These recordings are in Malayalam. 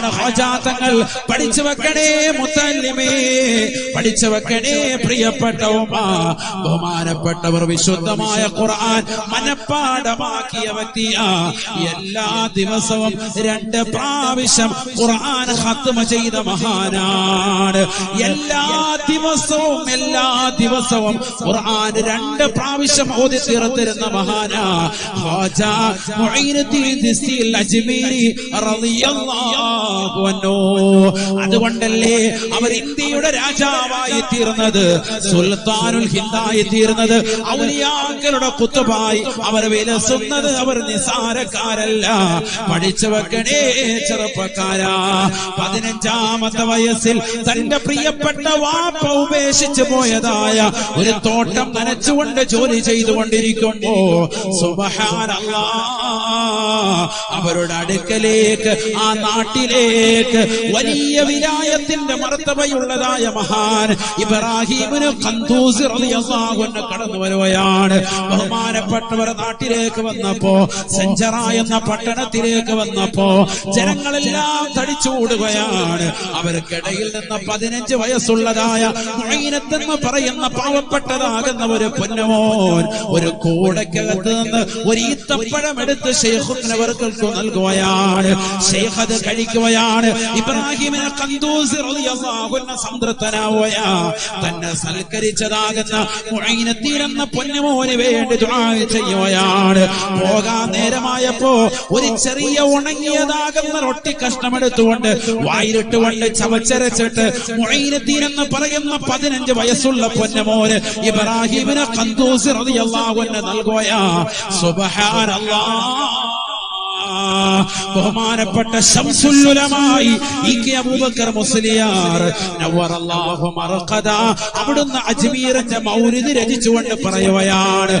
ആരാണ് ഹജാത്തങ്ങൾ പഠിച്ചു വെക്കണേ മുത്തല്ലിമേ. പഠിച്ചു വെക്കണേ പ്രിയപ്പെട്ട ബഹുമാനപ്പെട്ടവർ വിശുദ്ധമായ ഖുർആൻ മനപ്പാടമാക്കിയ വ്യക്തിയാ. എല്ലാ ദിവസവും രണ്ട് പ്രാവശ്യം ഖുർആൻ ഖത്മ ചെയ്ത മഹാനാണ്. എല്ലാ ദിവസവും എല്ലാ ദിവസവും ഖുർആൻ രണ്ട് പ്രാവശ്യം ഓതി തീർത്തിരുന്ന മഹാനാ. ഖാജ മുഈനുദ്ദീൻ ദിസ്തിൽ അജ്മീരി റളിയല്ലാഹു അതുകൊണ്ടല്ലേ അവർ ഇന്ത്യയുടെ രാജാവായി തീർന്നത് സുൽത്താനുൽ ഹിന്ദായി തീർന്നത്. ഔലിയാക്കളുടെ കുത്തുപായി അവർ വിലസുന്നത് അവർ നിസാരക്കാരല്ല. പഠിച്ചു വെക്കണേ ചെറുപ്പക്കാരാ. പതിനഞ്ചാമത്തെ വയസ്സിൽ തന്റെ പ്രിയപ്പെട്ട വാപ്പ ഉപേക്ഷിച്ചു പോയതായ ഒരു തോട്ടം നനച്ചുകൊണ്ട് ജോലി ചെയ്തുകൊണ്ടിരിക്കുമ്പോ സുബഹാനല്ലാ അവരുടെ അടുക്കലേക്ക് ആ നാട്ടിലേക്ക് വലിയ വിരായത്തിന്റെ മർത്തവയുള്ളതായ മഹാൻ ഇബ്രാഹിമിന് കടന്നു വരുകയാണ്. ബഹുമാനപ്പെട്ടവർ നാട്ടിലേക്ക് വന്നപ്പോ സെഞ്ചറ എന്ന പട്ടണത്തിലേക്ക് വന്നപ്പോ ജനങ്ങളെല്ലാം തടിച്ചുകൂടുകയാണ്. അവർക്കിടയിൽ നിന്ന് പതിനഞ്ച് വയസ്സുള്ളതായ മൈനത്തെന്ന് പറയുന്ന പാവപ്പെട്ടതാകുന്ന ഒരു പൊന്നമോൻ ഒരു കൂടക്കകത്ത് നിന്ന് ഒരു ഈത്തപ്പഴം എടുത്ത് ഷെയ്ഖുനവർക്ക് നൽകുകയാണ്. ഷെയ്ഖ് അത് കഴിക്കുകയാണ്. ഇബ്രാഹിമിനെ കന്തൂസ് സംതൃപ്തനാവുകയാ. തന്നെ സൽക്കരിച്ചതാകുന്ന എന്ന പൊന്നമോന് വേണ്ടി ചെയ്യുകയാണ്. പോകാൻ നേരമായപ്പോ ഒരു ചെറിയ ഉണങ്ങിയതാകുന്ന റൊട്ടി കഷ്ണമെടുത്തുകൊണ്ട് വായിലിട്ടുകൊണ്ട് ചവച്ചരച്ചിട്ട് മുഅൈനത്തീൻ എന്ന് പറയുന്ന പതിനഞ്ച് വയസ്സുള്ള പൊന്നമോന് ഇബ്രാഹിമിനെ കന്തൂസ് നൽകുകയാ. സുബ്ഹാനല്ലാഹ് Oh. ബഹുമാനപ്പെട്ട ശംസുല്ലുലമായി ഇ കെ അബൂബക്കർ മുസ്ലിയാർ അവിടുന്ന് അജ്മീറിന്റെ മൗലിദ് രചിച്ചുകൊണ്ട് പറയുകയാണ്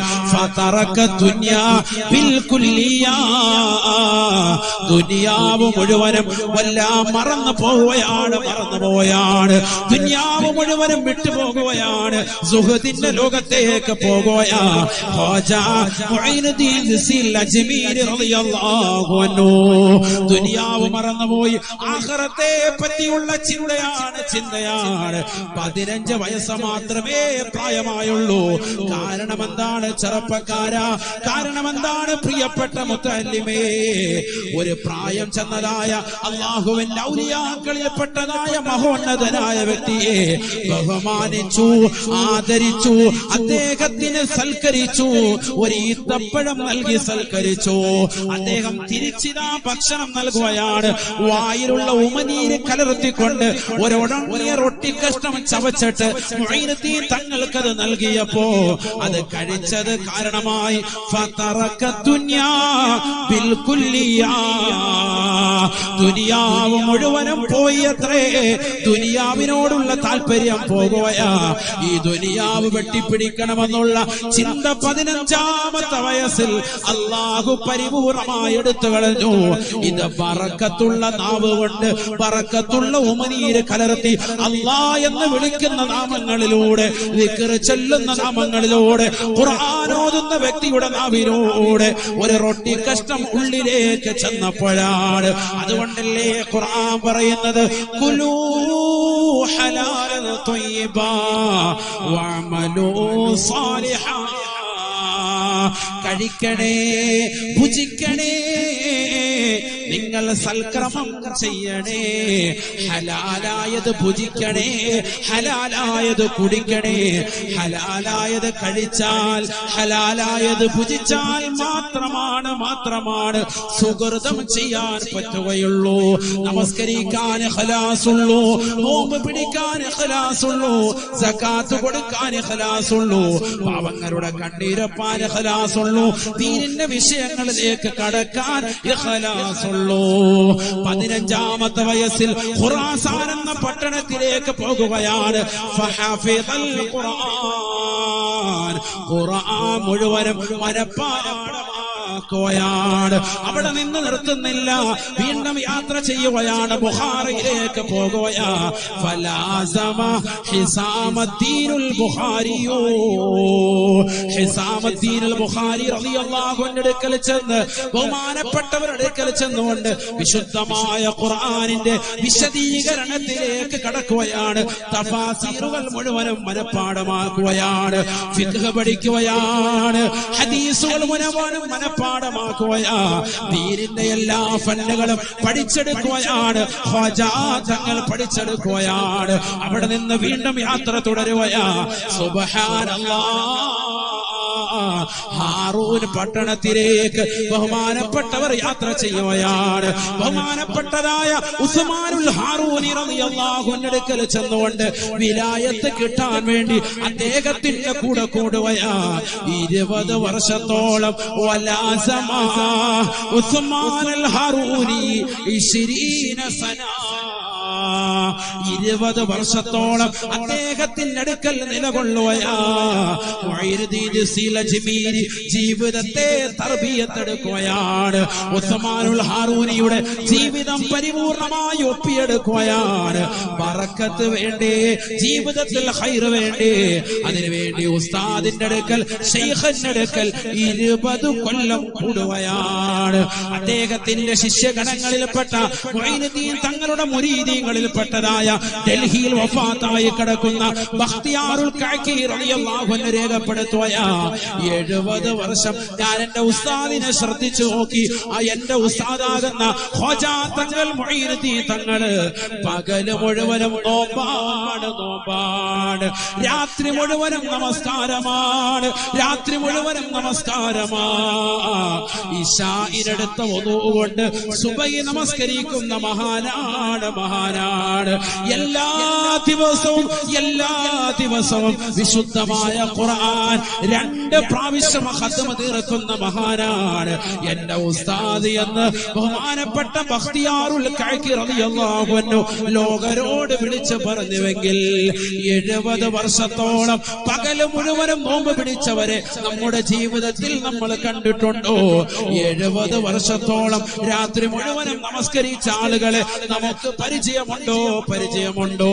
ദുനിയാവ് മുഴുവനും വല്ലാം മറന്നു പോവുകയാണ് മറന്നു പോവുകയാണ്. ദുനിയാവ് മുഴുവനും വിട്ടുപോകുകയാണ് സുഹൃത്തിന്റെ ലോകത്തേക്ക് പോകുകയാ ദിസിൽ അജ്മീർ റളിയല്ലാഹു ദുനിയാവ് മറന്നുപോയി. ആഖിറത്തെ പറ്റിയുള്ള ചിന്തയാണ് ചിന്തയാണ്. പതിനഞ്ച് വയസ്സ് മാത്രമേ പ്രായമായുള്ളൂ. കാരണം എന്താണ് ചെറുപ്പക്കാരാ? കാരണം എന്താണ് പ്രിയപ്പെട്ട മുത്തല്ലിമേ? ഒരു പ്രായം ചെന്നതായ അള്ളാഹുവിന്റെ ഔലിയാക്കളിൽപ്പെട്ടതായ മഹോന്നതനായ വ്യക്തിയെ ബഹുമാനിച്ചു ആദരിച്ചു അദ്ദേഹത്തിന് സൽക്കരിച്ചു ഒരു ഈത്തപ്പഴം നൽകി സൽക്കരിച്ചു. അദ്ദേഹം തിരിച്ചിതാ ഭക്ഷണം നൽകുകയാണ്. വായിലുള്ള ഉമനീര് കലർത്തിക്കൊണ്ട് ഒരൊടങ്ങിയ റൊട്ടി കഷ്ണം ചവച്ചിട്ട് മൊയ്നത്തീൻ തങ്ങൾക്കത് നൽകിയപ്പോ അത് കഴിച്ചത് കാരണമായി. ദുനിയാവ് മുഴുവനും പോയി അത്രേ ദുനിയാവിനോടുള്ള താല്പര്യം പോകുകയാ ഈ ദുനിയാവ് വെട്ടിപ്പിടിക്കണമെന്നുള്ള ചിന്ത പതിനഞ്ചാമത്തെ വയസ്സിൽ അള്ളാഹു പരിപൂർണമായി എടുത്തു കളഞ്ഞു ഇത് പറക്കത്തുള്ള നാവ് കൊണ്ട് പറക്കത്തുള്ള ഉമനീര് കലർത്തി അള്ളാ എന്ന് വിളിക്കുന്ന നാമങ്ങളിലൂടെ ചെല്ലുന്ന നാമങ്ങളിലൂടെ ഖുർആാനോതുന്ന വ്യക്തിയുടെ നാവിലൂടെ ഒരു റൊട്ടി കഷ്ടം ഉള്ളിലേക്ക് ചെന്നപ്പോഴാണ്. അതുകൊണ്ടല്ലേ ഖുർആൻ പറയുന്നത്? കുലൂ ത്വയ്യിബാ വഅമലൂ സാലിഹാ കഴിക്കണേ ഭുജിക്കണേ നിങ്ങൾ സൽക്രമം ചെയ്യണേ. ഹലാലായത് ഭുജിക്കണേ. ഹലാലായത് കുടിക്കണേ. ഹലാലായത് കഴിച്ചാൽ ഹലാലായത് ഭുജിച്ചാൽ മാത്രമാണ് മാത്രമാണ് സുഹൃതം ചെയ്യാൻ പറ്റുകയുള്ളൂ. നമസ്കരിക്കാൻ ഹലാസുള്ളൂ നോമ്പ് പിടിക്കാൻ ഹലാസുള്ളൂ സക്കാത്ത് കൊടുക്കാൻ ഹലാസുള്ളൂ പാവങ്ങളുടെ കണ്ണീരപ്പാൻ ഹലാസുള്ളൂ ദീനിന്റെ വിഷയങ്ങളിലേക്ക് കടക്കാൻ ഇഖ്ലാസുള്ളൂ പതിനഞ്ചാമത്തെ വയസ്സിൽ ഖുറാസാൻ എന്ന പട്ടണത്തിലേക്ക് പോകുകയാണ്. ഖുർആൻ. മുഴുവനും മനപ്പാടമായി ആക്കുകയാണ്. അവിടെ നിന്ന് നിർത്തുന്നില്ല. വീണ്ടും യാത്ര ചെയ്യുകയാണ്. ബുഹാറിയിലേക്ക് പോകുകയാ. ഫലാസമ ഹിസാമദ്ദീനുൽ ബുഹാരിയോ ചെന്ന് ബഹുമാനപ്പെട്ടവരുടെ അടുക്കൽ ചെന്നുകൊണ്ട് വിശുദ്ധമായ ഖുർആനിന്റെ വിശദീകരണത്തിലേക്ക് കടക്കുകയാണ്. തഫാസീറുകൾ മുഴുവനും മനഃപ്പാടമാക്കുകയാണ്. പഠിക്കുകയാണ്. ഹദീസുകൾ മുഴുവനും മനഃപ്പാടമാക്കുകയാ ദീനിന്റെ എല്ലാ ഫണ്ടുകളും പഠിച്ചെടുക്കുകയാണ് തങ്ങൾ പഠിച്ചെടുക്കുകയാണ് അവിടെ നിന്ന് വീണ്ടും യാത്ര തുടരുകയാ സുബ്ഹാനല്ലാഹ് ഹാറൂൻ പട്ടണത്തിലേക്ക് ബഹുമാനപ്പെട്ടവർ യാത്ര ചെയ്യുകയാണ്. ബഹുമാനപ്പെട്ടതായ ഉസ്മാനുൽ ഹാറൂനി റളിയല്ലാഹു അടുക്കൽ ചെന്നുകൊണ്ട് വിലായത്ത് കിട്ടാൻ വേണ്ടി അദ്ദേഹത്തിന്റെ കൂടെ കൂടുകയാ. ഇരുപത് വർഷത്തോളം വലാസമാ ഉസ്മാനുൽ ഹാറൂനി സനാ ഇരുപത് വർഷത്തോളം അദ്ദേഹത്തിന്റെ അടുക്കൽ നിലകൊള്ളുകയാ ജീവിതത്തെ തർബീയത്തെടുക്കുകയാണ്. ഉസ്മാനുൽ ഹാറൂനിയുടെ ജീവിതം പരിപൂർണമായി ഒപ്പിയെടുക്കുകയാണ്. പറക്കത്ത് വേണ്ടേ ജീവിതത്തിൽ ഹൈർ വേണ്ടേ? അതിനുവേണ്ടി ഉസ്താദിന്റെ അടുക്കൽ ഷെയ്ഖന്റെ അടുക്കൽ ഇരുപത് കൊല്ലം കൂടുകയാണ്. അദ്ദേഹത്തിന്റെ ശിഷ്യഗണങ്ങളിൽപ്പെട്ട തങ്ങളുടെ തങ്ങളുടെ മുരീദീങ്ങളിൽപ്പെട്ടതായ ഡൽഹിയിൽ വഫാത്തായി കിടക്കുന്ന ബഖ്തിയാറുൽ രേഖപ്പെടുത്തുകയാ. എഴുപത് വർഷം ഞാൻ എന്റെ ഉസ്താദിനെ ശ്രദ്ധിച്ചു നോക്കി. ആ എന്റെ ഉസ്താദാകുന്ന ഖോജാ തങ്ങൾ മൊഴിയിരുത്തി തങ്ങൾ പകൽ മുഴുവനും നോമ്പാണ് നോമ്പാണ്. രാത്രി മുഴുവനും നമസ്കാരമാണ് രാത്രി മുഴുവനും നമസ്കാരമാ. ഇഷായിനടുത്ത ഒന്നുകൊണ്ട് സുബൈ നമസ്കരിക്കുന്ന മഹാനാണ് മഹാനാണ് എല്ലാ ദിവസവും എല്ലാ ദിവസവും വിശുദ്ധമായ ഖുർആൻ രണ്ട് പ്രാവശ്യം ഹത്തമ തീർക്കുന്ന മഹാനാണ്. എന്റെ ഉസ്താദ് എന്ന് ബഹുമാനപ്പെട്ട ബഖ്തിയാറുൽ റളിയല്ലാഹു ലോകരോട് വിളിച്ചു പറഞ്ഞുവെങ്കിൽ എഴുപത് വർഷത്തോളം പകൽ മുഴുവനും നോമ്പ് പിടിച്ചവരെ നമ്മുടെ ജീവിതത്തിൽ നമ്മൾ കണ്ടിട്ടുണ്ടോ? എഴുപത് വർഷത്തോളം രാത്രി മുഴുവനും നമസ്കരിച്ച ആളുകളെ നമുക്ക് പരിചയമുണ്ടോ? പരിചയമുണ്ടോ?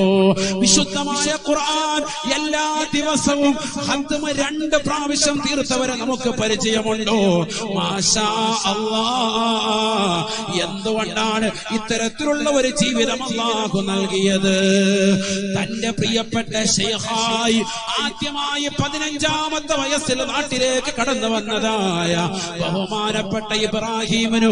വിശുദ്ധമായ ഖുർആൻ എല്ലാ ദിവസവും ഹദ്മ രണ്ട് പ്രാവശ്യം തീർത്തവരെ നമുക്ക് പരിചയമുണ്ടോ? മാഷാ അല്ലാ. എന്തുകൊണ്ടാണ് ഇത്തരത്തിലുള്ള ഒരു ജീവിതം അള്ളാഹു നൽകിയത്? തന്റെ പ്രിയപ്പെട്ട ഷെയ്ഹായി ആദ്യമായി പതിനഞ്ചാമത്തെ വയസ്സിൽ നാട്ടിലേക്ക് കടന്നു വന്നതായ ബഹുമാനപ്പെട്ട ഇബ്രാഹിമിനു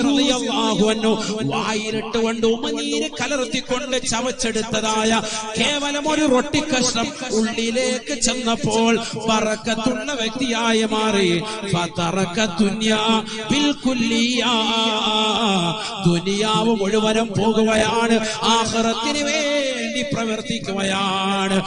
റളിയല്ലാഹു അൻഹു വായിലിട്ടുകൊണ്ട് ഉമനീര് കലർത്തിക്കൊണ്ട് ചവച്ചെടുത്തതായ കേവലം ഒരു റൊട്ടി കഷ്ണം ഉള്ളിലേക്ക് ചെന്നപ്പോൾ പറക്കത്തുള്ള വ്യക്തിയായി മാറി. ദുനിയാവ് മുഴുവനും പോകുകയാണ്. ആഹ്റത്തിന് വേണ്ടി പ്രവർത്തിക്കുകയാണ്.